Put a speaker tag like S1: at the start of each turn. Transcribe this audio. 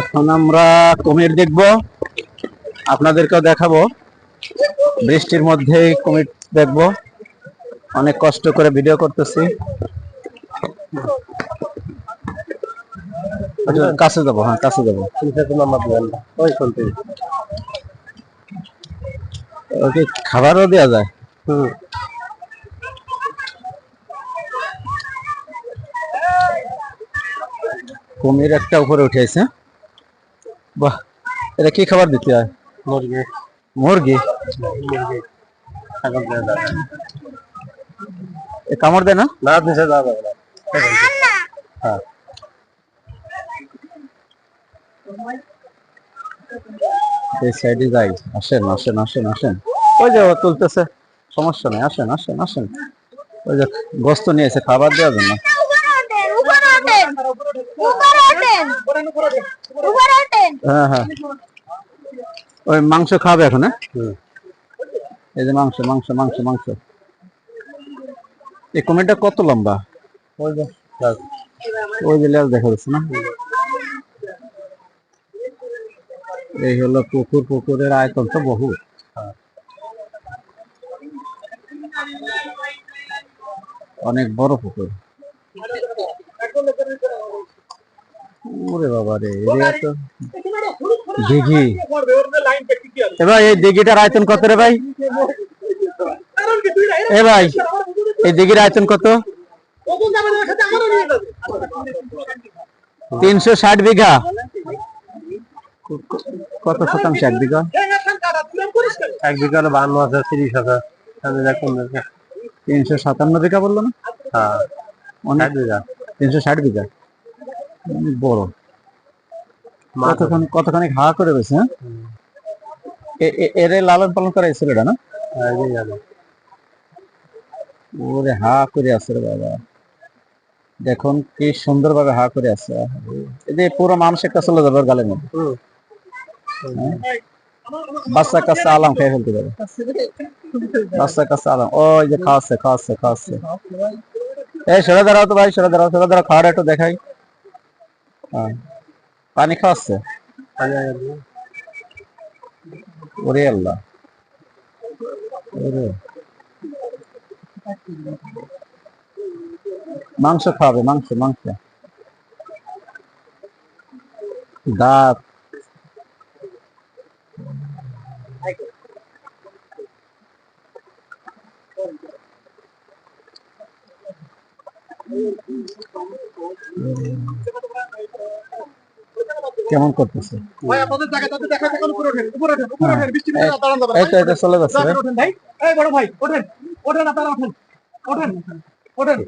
S1: এখন আমরা কুমির দেখব। আপনাদেরকেও দেখাবো। বৃষ্টির মধ্যেই কুমির দেখব। অনেক কষ্ট করে ভিডিও করতেছি। কাছে যাব হ্যাঁ কাছে যাব। খাবারও দেওয়া যায়। কুমির একটা উপরে উঠেছে। বাহ এটা কি খাবার দিতে হয়?
S2: মুরগি।
S1: মুরগি? এ কামড় দেয় না?
S2: না নিচে যাওয়া যাবে না হ্যাঁ।
S1: এই সাইডে যাই। আসেন আসেন আসেন আসেন। ওই যে তুলতেছে। সমস্যা নেই আসেন আসেন আসেন। ওই যে গোস্ত নিয়েছে খাবার দেওয়ার জন্য
S3: উপরে ওঠেন উপরে ওঠেন উপরে ওঠেন উপরে ওঠেন
S1: হ্যাঁ হ্যাঁ ওই মাংস খাবে এখন হ্যাঁ। এই যে মাংস মাংস মাংস মাংস। এই কুমিরটা কত লম্বা?
S2: ওই যে।
S1: ওই দেখা যাচ্ছে না? এই হলো পুকুর, পুকুরের আয়তন তো বহু অনেক বড় পুকুর। ওরে বাবা রে এরিয়া তো দিঘি। এ ভাই এই দিঘিটার আয়তন কত রে ভাই? এ ভাই এই দিঘির আয়তন কত? তিনশো ষাট বিঘা। কত শতাংশ? এক বিঘা?
S2: এক বিঘা হলো বান্ন হাজার তিরিশ হাজার।
S1: তিনশো সাতান্ন বিঘা বলল না?
S2: হ্যাঁ।
S1: অনেক।
S2: বিঘা।
S1: তিনশো ষাট বিঘা। বড়।
S2: মাছ
S1: কতখানি হা করে রয়েছে হ্যাঁ? এ- এ- লালন পালন করা এই ছেলেটা না?
S2: হ্যাঁ।
S1: ওরে হা করে আছে রে বাবা। দেখুন কি সুন্দর ভাবে হা করে আছে। এই যে পুরো চলে যাবে গালের মধ্যে। হ্যাঁ? বাচ্চা কাছে আলাম খেয়ে ফেলতে পারে। বাচ্চা কাছে আলাম। ওই যে খাওয়াচ্ছে খাওয়াচ্ছে খাওয়াচ্ছে এই সরে দাঁড়াও তো ভাই সরে দাঁড়াও সরে দাঁড়াও খাওয়াটা একটু দেখাই। হ্যাঁ। পানি খাওয়াচ্ছে? ওরে আল্লাহ। মাংস খাবে মাংস মাংস। দাঁত। কেমন করতেছে? তো এটা চলে যাচ্ছে
S4: ভাই। ওঠেন ভাই ওঠেন ওঠেন আপনারা ওঠেন ওঠেন ওঠেন।